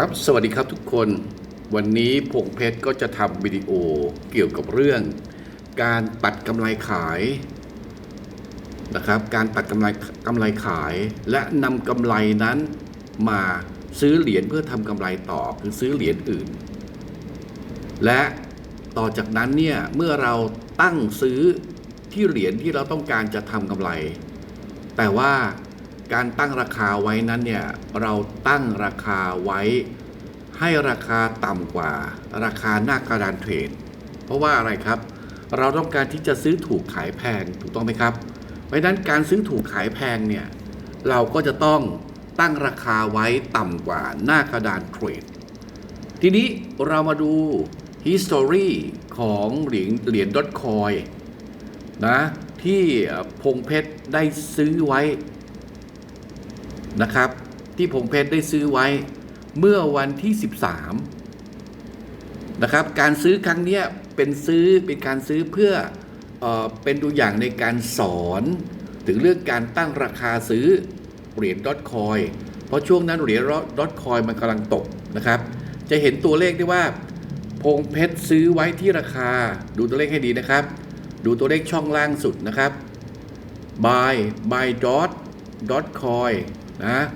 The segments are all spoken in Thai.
ครับ สวัสดีครับทุกคน วันนี้พงเพชรก็จะทำวิดีโอเกี่ยวกับเรื่อง การตัดกำไรขายนะครับ การตัดกำไรกำไรขาย และนำกำไรนั้นมาซื้อเหรียญเพื่อทำกำไรต่อคือซื้อเหรียญอื่น และต่อจากนั้นเนี่ยเมื่อเราตั้งซื้อที่เหรียญที่เราต้องการจะทำกำไร แต่ว่า การตั้งราคาไว้นั้นเนี่ยเราตั้งราคาไว้ ให้ราคาต่ำกว่า ราคาหน้ากระดานเทรด เพราะว่าอะไรครับ เราต้องการที่จะซื้อถูกขายแพงถูกต้องไหมครับ เพราะนั้นการซื้อถูกขายแพงเนี่ยเราก็จะต้องตั้งราคาไว้ต่ำกว่าหน้ากระดานเทรด ทีนี้เรามาดู history ของเหรียญเหรียญดอทคอยนะที่พงเพชรได้ซื้อไว้ นะครับ ที่พงเพชรได้ซื้อไว้เมื่อวันที่ 13 นะครับ การซื้อครั้งนี้เป็นซื้อเป็นการซื้อเพื่อเออเป็นตัวอย่างในการสอนถึงเรื่องการตั้งราคาซื้อเหรียญดอทคอยเพราะช่วงนั้นเหรียญดอทคอยมันกำลังตกนะครับ จะเห็นตัวเลขได้ว่าพงเพชรซื้อไว้ที่ราคา ดูตัวเลขให้ดีนะครับ ดูตัวเลขช่องล่างสุดนะครับ buy buy dot dot coin นะ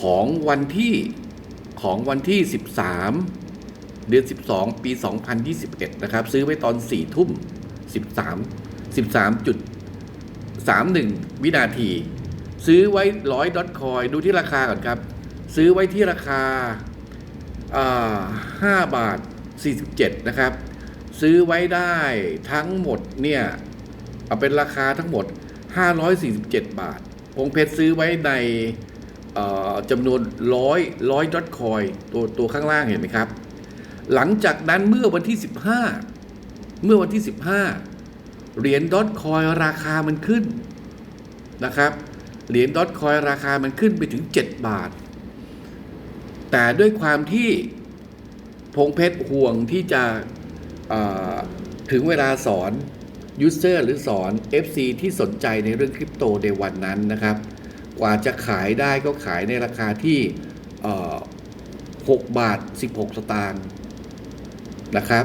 ของวันที่ของวันที่ 13 เดือน 12 ปี 2021 นะครับ ซื้อไว้ตอน4ทุ่ม 13 13.31 วินาที ซื้อไว้100ดอทคอยดูที่ราคาก่อนครับ ซื้อไว้ที่ราคาา5บาท 47 นะครับ ซื้อไว้ได้ทั้งหมดเนี่ยเอาเป็นราคาทั้งหมด 547 บาทพงเพชรซื้อไว้ใน จำนวนร้อยร้อยดอทคอยตัวตัวข้างล่างเห็นไหมครับ หลังจากนั้นเมื่อวันที่ 15 เมื่อวันที่ 15 เหรียญดอทคอยราคามันขึ้นนะครับ เหรียญดอทคอยราคามันขึ้นไปถึง 7 บาท แต่ด้วยความที่พงเพชรห่วงที่จะถึงเวลาสอนยูเซอร์หรือสอน FC ที่สนใจในเรื่องคริปโตในวันนั้นนะครับ กว่าจะขายได้ก็ขายในราคาที่6บาท 16 สตางค์นะครับ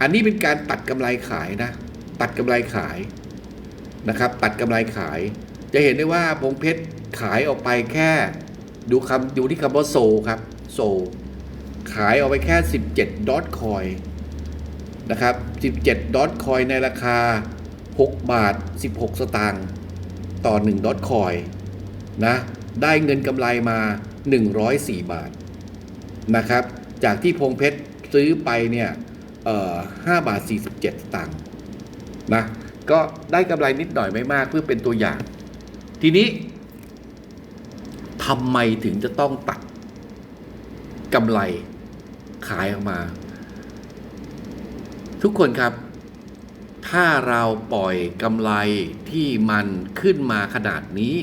อันนี้เป็นการตัดกำไรขายนะ ตัดกำไรขายนะครับ ตัดกำไรขาย จะเห็นได้ว่าพงเพชรขายออกไปแค่ดูคำดูที่คำว่าโซครับ โซ ขายออกไปแค่ 17ดอทคอยนะครับ 17ดอทคอยในราคา 6 บาท 16 สตางค์ต่อ 1ดอทคอย นะได้เงินกำไรมา 104 บาทนะครับ จากที่พงเพชรซื้อไปเนี่ยเอ่อ5บาท 47สตางค์นะก็ได้กำไรนิดหน่อยไม่มากเพื่อเป็นตัวอย่าง ทีนี้ทำไมถึงจะต้องตัดกำไรขายออกมา ทุกคนครับ ถ้าเราปล่อยกำไรที่มันขึ้นมาขนาดนี้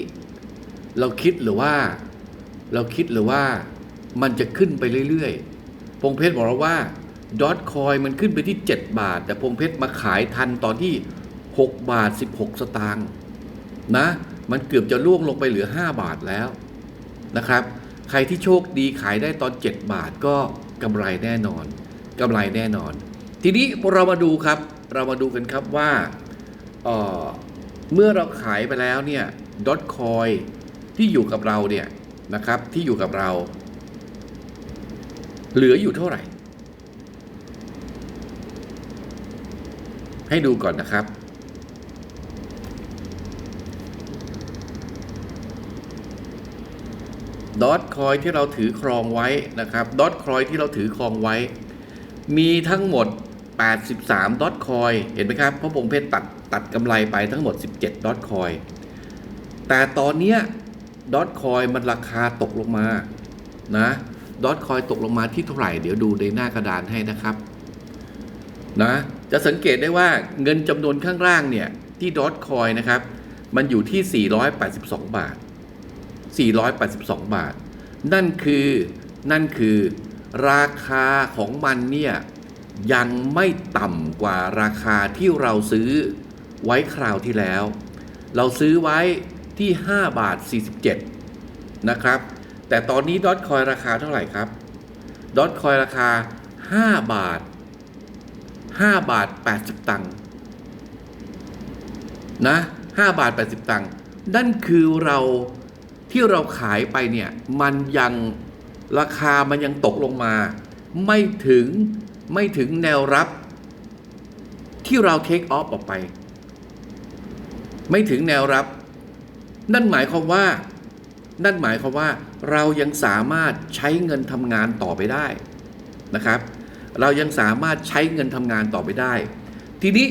เราคิดหรือว่า เราคิดหรือว่ามันจะขึ้นไปเรื่อยๆ พงเพชรบอกเราว่าดอทคอยมันขึ้นไปที่ 7 บาท แต่พงเพชรมาขายทันตอนที่ 6 บาท 16 สตางค์นะ มันเกือบจะล่วงลงไปเหลือ 5 บาทแล้วนะครับ ใครที่โชคดีขายได้ตอน 7 บาทก็กำไรแน่นอนกำไรแน่นอน ทีนี้เรามาดูครับ เรามาดูกันครับว่าเเมื่อเราขายไปแล้วเนี่ยดอทคอย ที่อยู่กับเราเนี่ยนะครับที่อยู่กับเรา เหลืออยู่เท่าไหร่ ให้ดูก่อนนะครับดอทคอยที่เราถือครองไว้นะครับดอทคอยที่เราถือครองไว้ มีทั้งหมด 83ดอทคอยเห็นไหมครับเพราะผมเพชรตัดตัดกำไรไปทั้งหมด 17ดอทคอยแต่ตอนเนี้ย ดอทคอยมันราคาตกลงมานะดอทคอยตกลงมาที่เท่าไหร่ เดี๋ยวดูในหน้ากระดานให้นะครับนะจะสังเกตได้ว่าเงินจำนวนข้างล่างเนี่ย ที่ดอทคอยนะครับ มันอยู่ที่ 482 บาท 482 บาท นั่นคือนั่นคือราคาของมันเนี่ย ยังไม่ต่ำกว่าราคาที่เราซื้อไว้คราวที่แล้ว เราซื้อไว้ ที่ 5 บาท 47 นะครับ แต่ตอนนี้ดอทคอยราคาเท่าไหร่ครับดอทคอยราคา 5 บาท 5 บาท 80 ตังค์นะ5บาท 80 ตังค์นั่นคือเราที่เราขายไปเนี่ยมันยังราคามันยังตกลงมา ไม่ถึงไม่ถึงแนวรับ ที่เราเทคออฟออกไป ไม่ถึงแนวรับ นั่นหมายความว่า นั่นหมายความว่าเรายังสามารถใช้เงินทำงานต่อไปได้นะครับ เรายังสามารถใช้เงินทำงานต่อไปได้ ทีนี้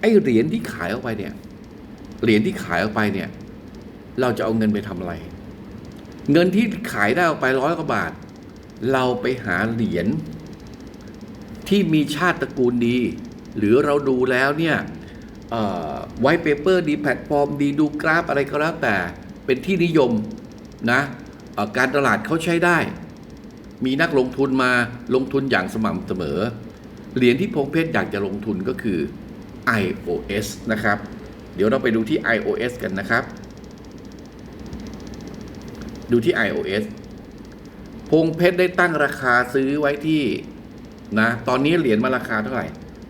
ไอ้เหรียญที่ขายออกไปเนี่ย เหรียญที่ขายออกไปเนี่ย เราจะเอาเงินไปทำอะไร เงินที่ขายได้ออกไปร้อยกว่าบาท เราไปหาเหรียญที่มีชาติตระกูลดี หรือเราดูแล้วเนี่ย ไวท์เปเปอร์ดีแพลตฟอร์มดีดูกราฟอะไรก็แล้วแต่เป็นที่นิยมนะการตลาดเขาใช้ได้ มีนักลงทุนมาลงทุนอย่างสม่ำเสมอ เหรียญที่พงเพชรอยากจะลงทุนก็คือ iOS นะครับ เดี๋ยวเราไปดูที่ iOS กันนะครับ ดูที่ iOS พงเพชรได้ตั้งราคาซื้อไว้ที่นะ ตอนนี้เหรียญมาราคาเท่าไหร่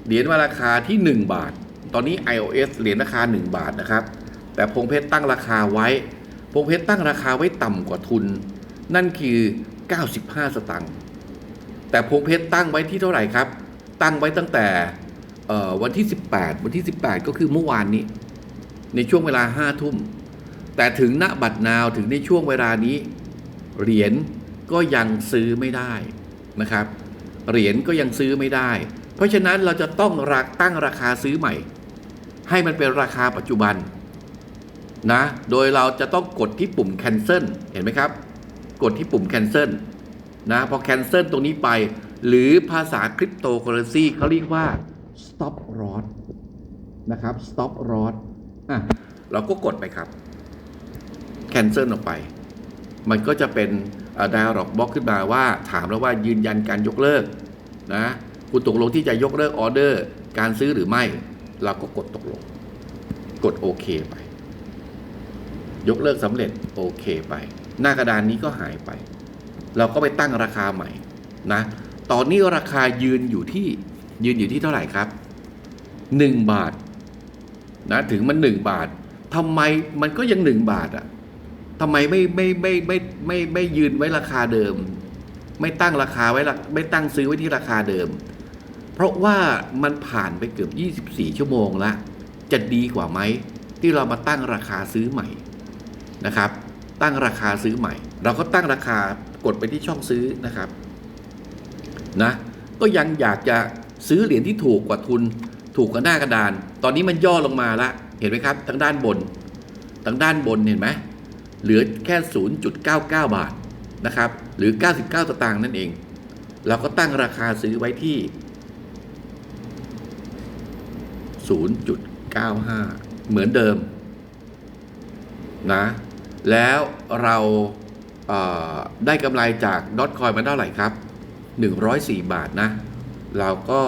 เหรียญมาราคาที่ 1 บาท ตอนนี้ iOS เหรียญราคา 1 บาทนะครับ แต่พงเพชรตั้งราคาไว้ พงเพชรตั้งราคาไว้ต่ำกว่าทุน นั่นคือ 95 สตังค์ แต่พงเพชรตั้งไว้ที่เท่าไหร่ครับ ตั้งไว้ตั้งแต่วันที่ 18 วันที่ 18 ก็คือเมื่อวานนี้ ในช่วงเวลา 5 ทุ่ม แต่ถึงณบัดนาวถึงในช่วงเวลานี้ เหรียญก็ยังซื้อไม่ได้นะครับ เหรียญก็ยังซื้อไม่ได้ เพราะฉะนั้นเราจะต้องรักตั้งราคาซื้อใหม่ ให้มันเป็นราคาปัจจุบันนะ โดยเราจะต้องกดที่ปุ่ม cancel เห็นไหมครับ กดที่ปุ่ม cancel นะ พอ cancel ตรงนี้ไป หรือภาษาคริปโตเคอเรนซีเขาเรียกว่า stop loss นะครับ stop loss อะ เราก็กดไปครับ cancel ออกไป มันก็จะเป็น dialog box ขึ้นมาว่า ถามแล้วว่ายืนยันการยกเลิกนะ คุณตกลงที่จะยกเลิกออเดอร์ การซื้อหรือไม่ เราก็กดตกลง กดโอเคไป ยกเลิกสำเร็จโอเคไป หน้ากระดานนี้ก็หายไป เราก็ไปตั้งราคาใหม่นะ ตอนนี้ราคายืนอยู่ที่ยืนอยู่ที่เท่าไหร่ครับ 1 บาทนะถึงมัน 1 บาททำไมมันก็ยัง 1 บาทอะทำไมไม่ไม่ไม่ไม่ไม่ไม่ยืนไว้ราคาเดิม ไม่ตั้งราคาไว้ละไม่ตั้งซื้อไว้ที่ราคาเดิม เพราะว่ามันผ่านไปเกือบ 24 ชั่วโมงละจะดีกว่าไหมที่เรามาตั้งราคาซื้อใหม่นะครับ ตั้งราคาซื้อใหม่ เราก็ตั้งราคากดไปที่ช่องซื้อนะครับนะก็ยังอยากจะซื้อเหรียญที่ถูกกว่าทุนถูกกว่าหน้ากระดาน ตอนนี้มันย่อลงมาละเห็นไหมครับทางด้านบนทางด้านบนเห็นไหมเหลือแค่ 0.99 บาทนะครับหรือ 99 สตางค์นั่นเอง เราก็ตั้งราคาซื้อไว้ที่ 0.95 เหมือนเดิมนะแล้วเราเได้กำไรจากดอทคอยมาเท่าไหร่ครับ 104 บาทนะ เราก็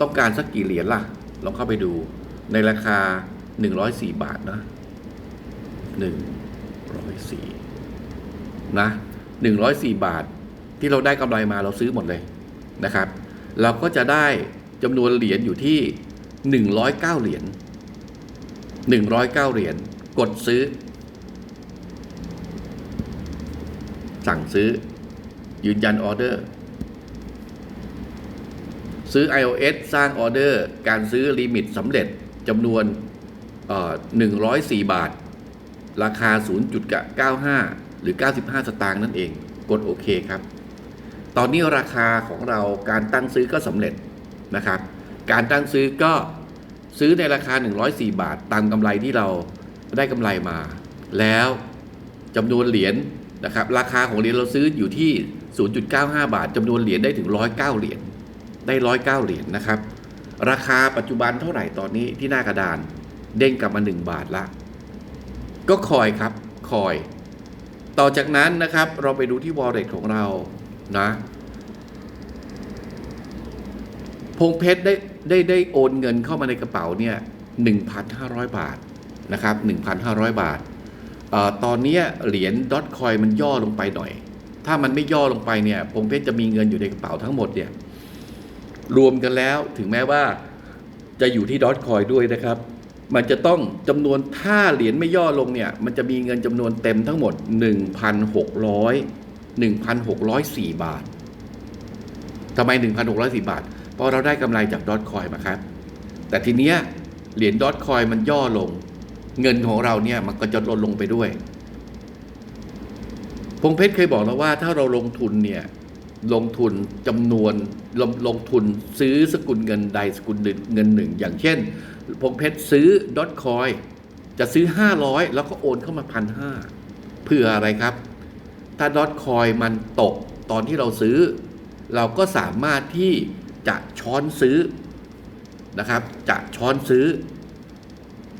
ต้องการสักกี่เหรียญล่ะ ลองเข้าไปดูในราคา 104 บาทนะ 104 นะ 104 บาทที่เราได้กำไรมาเราซื้อหมดเลยนะครับ เราก็จะได้จำนวนเหรียญอยู่ที่ 109 เหรียญ109 เหรียญกดซื้อ สั่งซื้อ ยืนยันออเดอร์ ซื้อ iOS สร้างออเดอร์ การซื้อลิมิตสำเร็จจำนวนเอ่อ104 บาท ราคา 0.95 หรือ 95 สตางค์นั่นเอง กดโอเคครับ ตอนนี้ราคาของเราการตั้งซื้อก็สำเร็จนะครับ การตั้งซื้อก็ซื้อในราคา 104 บาท ตามกำไรที่เราได้กำไรมา แล้วจำนวนเหรียญนะครับ ราคาของเหรียญเราซื้ออยู่ที่ 0.95 บาทจำนวนเหรียญได้ถึง 109 เหรียญได้ 109 เหรียญนะครับ ราคาปัจจุบันเท่าไหร่ตอนนี้ที่หน้ากระดาน เด้งกลับมา 1 บาทละ ก็คอยครับคอย ต่อจากนั้นนะครับเราไปดูที่ wallet ของเรานะพงเพชรได้ ได้ได้โอนเงินเข้ามาในกระเป๋าเนี่ย1,500 บาทนะครับ1,500 บาทเออตอนนี้เหรียญดอทคอยมันย่อลงไปหน่อย ถ้ามันไม่ย่อลงไปเนี่ยพงเพชรจะมีเงินอยู่ในกระเป๋าทั้งหมดเนี่ยรวมกันแล้วถึงแม้ว่าจะอยู่ที่ดอทคอยด้วยนะครับ มันจะต้องจำนวนถ้าเหรียญไม่ย่อลงเนี่ย มันจะมีเงินจำนวนเต็มทั้งหมด 1,600 1,604 บาททำไม 1,604 บาท เพราะเราได้กำไรจากดอทคอยมาครับ แต่ทีเนี้ยเหรียญดอทคอยมันย่อลง เงินของเราเนี่ยมันก็จะลดลงไปด้วย พงเพชรเคยบอกแล้วว่าถ้าเราลงทุนเนี่ยลงทุนจำนวนลงลงทุนซื้อสกุลเงินใดสกุลหนึ่งเงินหนึ่ง อย่างเช่น พงเพชรซื้อดอทคอยจะซื้อ 500 แล้วก็โอนเข้ามาพันห้าเพื่ออะไรครับ ถ้าดอทคอยมันตกตอนที่เราซื้อ เราก็สามารถที่ จะช้อนซื้อนะครับ จะช้อนซื้อ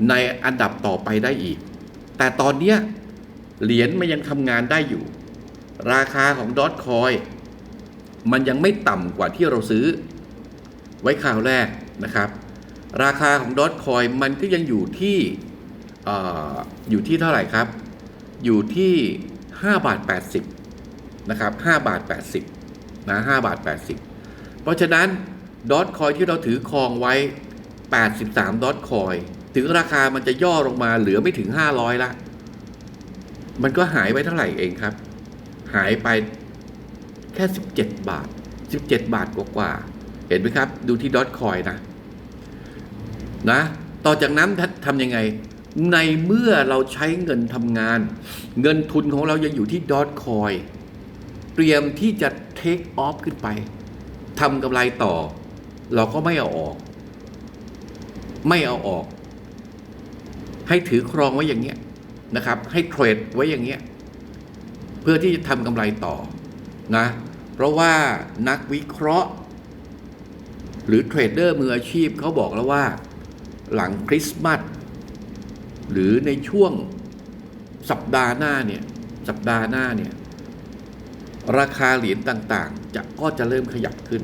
ในอันดับต่อไปได้อีก แต่ตอนเนี้ยเหรียญมันยังทำงานได้อยู่ ราคาของดอทคอยมันยังไม่ต่ำกว่าที่เราซื้อ ไว้คราวแรกนะครับ ราคาของดอทคอยมันก็ยังอยู่ที่อออยู่ที่เท่าไหร่ครับ อยู่ที่ 5 บาท 80 นะครับ5บาท 80นะ5บาท 80 เพราะฉะนั้นดอทคอยที่เราถือครองไว้ 83ดอทคอยถึงราคามันจะย่อลงมาเหลือไม่ถึง 500ละมันก็หายไปเท่าไหร่เองครับ หายไปแค่ 17 บาท 17 บาทกว่าๆเห็นไหมครับ ดูที่ดอทคอยนะนะต่อจากนั้นทำยังไง ในเมื่อเราใช้เงินทำงาน เงินทุนของเรายังอยู่ที่ดอทคอยเตรียมที่จะเทคออฟขึ้นไป ทำกำไรต่อ เราก็ไม่เอาออก ไม่เอาออก ให้ถือครองไว้อย่างเงี้ยนะครับ ให้เทรดไว้อย่างเงี้ยเพื่อที่จะทำกำไรต่อนะเพราะว่านักวิเคราะห์ หรือเทรดเดอร์มืออาชีพเขาบอกแล้วว่า หลังคริสต์มาสหรือในช่วงสัปดาห์หน้าเนี่ยสัปดาห์หน้าเนี่ย ราคาเหรียญต่างๆ จะก็จะเริ่มขยับขึ้น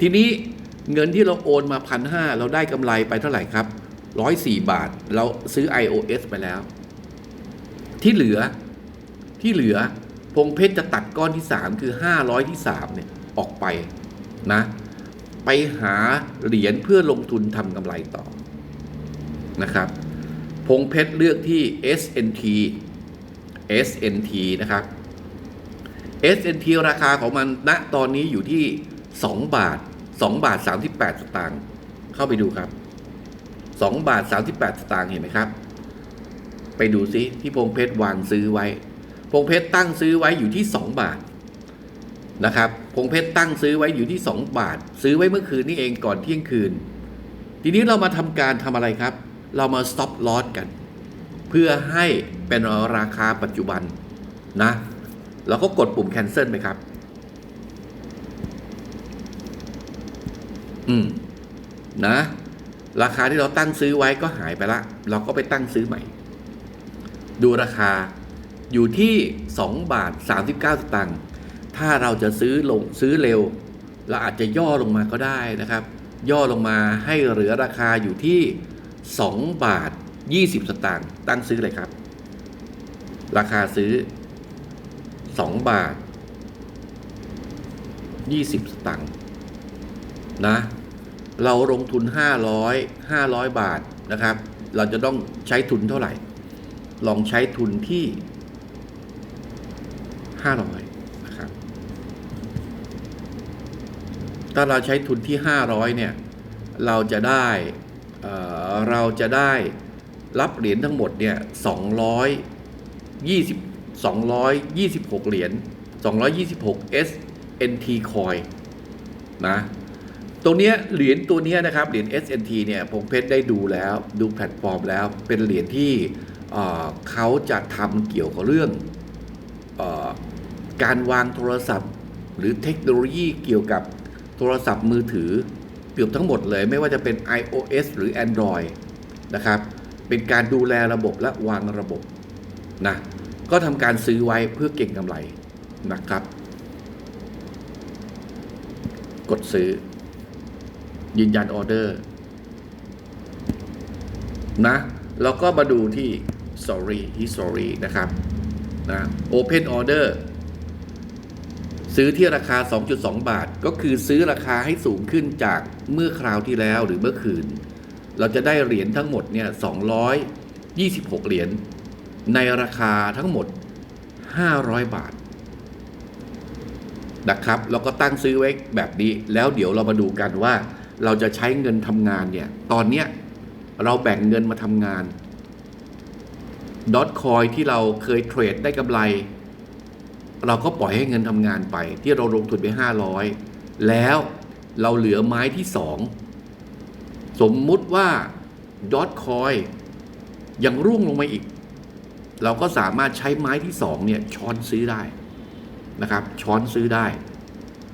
ทีนี้เงินที่เราโอนมาพันห้าเราได้กำไรไปเท่าไหร่ครับร้อยสี่บาท เราซื้อ iOS ไปแล้ว ที่เหลือที่เหลือพงเพชรจะตัดก้อนที่สามคือห้าร้อยที่สามเนี่ยออกไปนะ ไปหาเหรียญเพื่อลงทุนทำกำไรต่อนะครับ พงเพชรเลือกที่ SNT SNT นะครับ SNT ราคาของมันณตอนนี้อยู่ที่ 2 บาท 2 บาท 38 สตางค์เข้าไปดูครับ 2 บาท 38 สตางค์เห็นไหมครับ ไปดูซิที่พงเพชรวางซื้อไว้ พงเพชรตั้งซื้อไว้อยู่ที่ 2 บาทนะครับ พงเพชรตั้งซื้อไว้อยู่ที่ 2 บาท ซื้อไว้เมื่อคืนนี้เองก่อนเที่ยงคืน ทีนี้เรามาทำการทำอะไรครับ เรามา stop loss กัน เพื่อให้เป็นราคาปัจจุบันนะ เราก็กดปุ่ม cancel ไปครับ อืม นะ ราคาที่เราตั้งซื้อไว้ก็หายไปละ เราก็ไปตั้งซื้อใหม่ ดูราคาอยู่ที่2บาท39 สตางค์ ถ้าเราจะซื้อลงซื้อเร็ว เราอาจจะย่อลงมาก็ได้นะครับ ย่อลงมาให้เหลือราคาอยู่ที่ 2 บาท 20 สตางค์ ตั้งซื้อเลยครับ ราคาซื้อ 2 บาท 20 สตางค์นะ เราลงทุน 500 500 บาทนะครับ เราจะต้องใช้ทุนเท่าไหร่ ลองใช้ทุนที่ 500นะครับ ถ้าเราใช้ทุนที่ 500 เนี่ย เราจะได้เเราจะได้รับเหรียญทั้งหมดเนี่ย 220 226 เหรียญ 226 SNT coin นะ ตรงเนี้ยเหรียญตัวเนี้ยนะครับ เหรียญ SNT เนี่ย ผมเพชรได้ดูแล้ว ดูแพลตฟอร์มแล้ว เป็นเหรียญที่เขาจะทำเกี่ยวกับเรื่องอการวางโทรศัพท์ หรือเทคโนโลยีเกี่ยวกับโทรศัพท์มือถือเกือบทั้งหมดเลยไม่ว่าจะเป็น iOS หรือ Android นะครับ เป็นการดูแลระบบและวางระบบนะ ก็ทำการซื้อไว้เพื่อเก่งกำไรนะครับ กดซื้อ ยืนยันออเดอร์นะแล้วก็มาดูที่ story history นะครับนะ open order ซื้อที่ราคา 2.2 บาท ก็คือซื้อราคาให้สูงขึ้นจากเมื่อคราวที่แล้วหรือเมื่อคืน เราจะได้เหรียญทั้งหมดเนี่ย226 เหรียญ ในราคาทั้งหมด 500 บาทนะครับแล้วก็ตั้งซื้อไว้แบบนี้ แล้วเดี๋ยวเรามาดูกันว่าเราจะใช้เงินทำงานเนี่ย ตอนเนี้ยเราแบ่งเงินมาทำงานดอทคอยที่เราเคยเทรดได้กำไร เราก็ปล่อยให้เงินทำงานไป ที่เราลงทุนไป 500 แล้วเราเหลือไม้ที่ 2 สมมุติว่าดอทคอยยังร่วงลงมาอีก เราก็สามารถใช้ไม้ที่2เนี่ยช้อนซื้อได้นะครับ ช้อนซื้อได้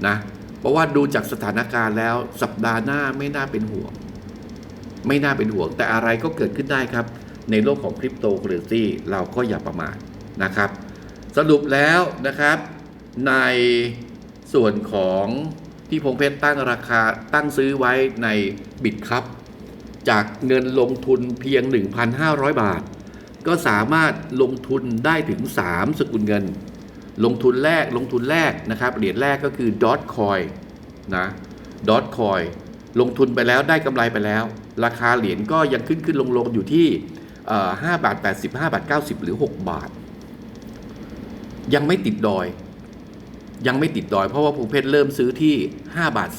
นะเพราะว่าดูจากสถานการณ์แล้วสัปดาห์หน้าไม่น่าเป็นห่วง ไม่น่าเป็นห่วง แต่อะไรก็เกิดขึ้นได้ครับ ในโลกของคริปโตเคอเรนซีเราก็อย่าประมาทนะครับ สรุปแล้วนะครับ ในส่วนของที่พงเพชรตั้งราคาตั้งซื้อไว้ในบิตครับ จากเงินลงทุนเพียง 1,500 บาท ก็สามารถลงทุนได้ถึง 3 สกุลเงิน ลงทุนแรกลงทุนแรกนะครับเหรียญแรกก็คือ Dot Coin นะ Dot Coin ลงทุนไปแล้วได้กำไรไปแล้ว ราคาเหรียญก็ยังขึ้นขึ้นลงลงอยู่ที่5บาท80 5บาท 90 หรือ 6 บาท ยังไม่ติดดอย ยังไม่ติดดอยเพราะว่าภูเพชรเริ่มซื้อที่ 5 บาท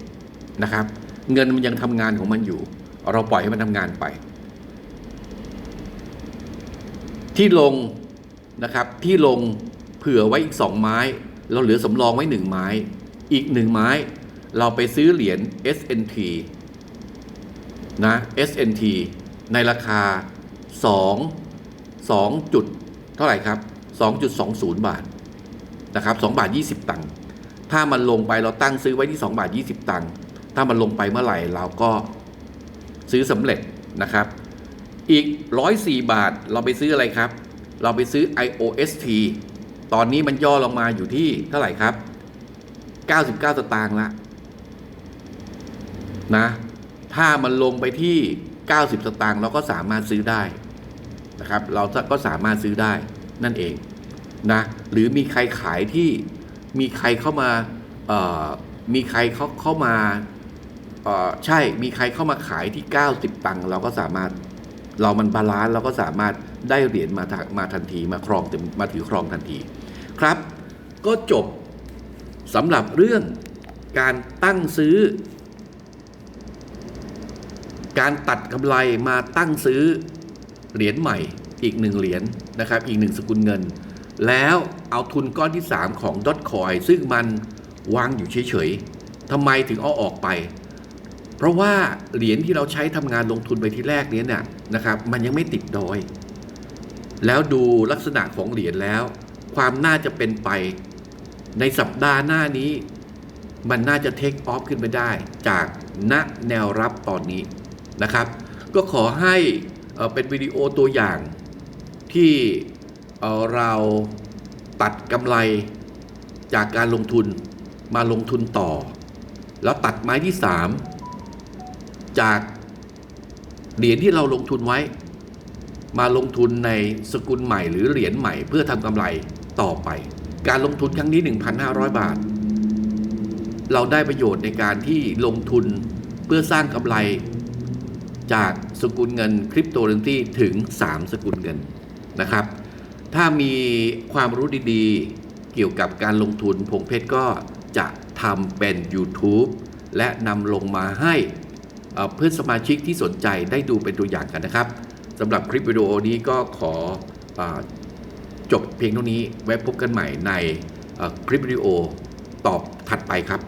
47 นะครับ เงินมันยังทำงานของมันอยู่ เราปล่อยให้มันทำงานไป ที่ลงนะครับที่ลงเผื่อไว้อีก 2 ไม้ เราเหลือสำรองไว้ 1 ไม้ อีก 1 ไม้ เราไปซื้อเหรียญ SNT นะ SNT ในราคา 2 2จุดเท่าไหร่ครับ 2.20 บาทนะครับ2บาท 20 ตังค์ถ้ามันลงไปเราตั้งซื้อไว้ที่ 2 บาท 20 ตังค์ถ้ามันลงไปเมื่อไหร่เราก็ซื้อสำเร็จนะครับ อีก 104 บาทเราไปซื้ออะไรครับ เราไปซื้อ IOST ตอนนี้มันย่อลงมาอยู่ที่เท่าไหร่ครับ 99 สตางค์ละนะ ถ้ามันลงไปที่ 90 สตางค์เราก็สามารถซื้อได้นะครับ เราก็สามารถซื้อได้นั่นเองนะหรือมีใครขายที่มีใครเข้ามาเอ่อมีใครเขาเข้ามาเอ่อใช่มีใครเข้ามาขายที่ 90 ตังค์เราก็สามารถ เรามันบาลานซ์เราก็สามารถได้เหรียญมาทะมาทันทีมาครองมาถือครองทันทีครับ ก็จบสำหรับเรื่องการตั้งซื้อ การตัดกำไรมาตั้งซื้อเหรียญใหม่อีกหนึ่งเหรียญนะครับอีกหนึ่งสกุลเงิน แล้วเอาทุนก้อนที่ 3 ของดอทคอยซึ่งมันวางอยู่เฉยๆทำไมถึงเอาออกไป เพราะว่าเหรียญที่เราใช้ทำงานลงทุนไปที่แรกนี้เนี่ย นะครับ มันยังไม่ติดดอย แล้วดูลักษณะของเหรียญแล้ว ความน่าจะเป็นไป ในสัปดาห์หน้านี้ มันน่าจะเทคออฟขึ้นไปได้ จากณแนวรับตอนนี้นะครับ ก็ขอให้เป็นวิดีโอตัวอย่างที่เอ่อเราตัดกำไรจากการลงทุนมาลงทุนต่อ แล้วตัดไม้ที่ 3 จาก เหรียญที่เราลงทุนไว้ มาลงทุนในสกุลใหม่หรือเหรียญใหม่เพื่อทำกำไรต่อไป การลงทุนครั้งนี้ 1,500 บาท เราได้ประโยชน์ในการที่ลงทุนเพื่อสร้างกำไรจากสกุลเงินคริปโตเรนซีถึง 3 สกุลเงินนะครับ ถ้ามีความรู้ดีๆ เกี่ยวกับการลงทุนพงเพชรก็จะทำเป็น YouTube และนำลงมาให้ เพื่อนสมาชิกที่สนใจได้ดูเป็นตัวอย่างกันนะครับสำหรับคลิปวิดีโอนี้ก็ขออจบเพียงเท่านี้ไว้พบกันใหม่ในคลิปวิดีโอตอบถัดไปครับ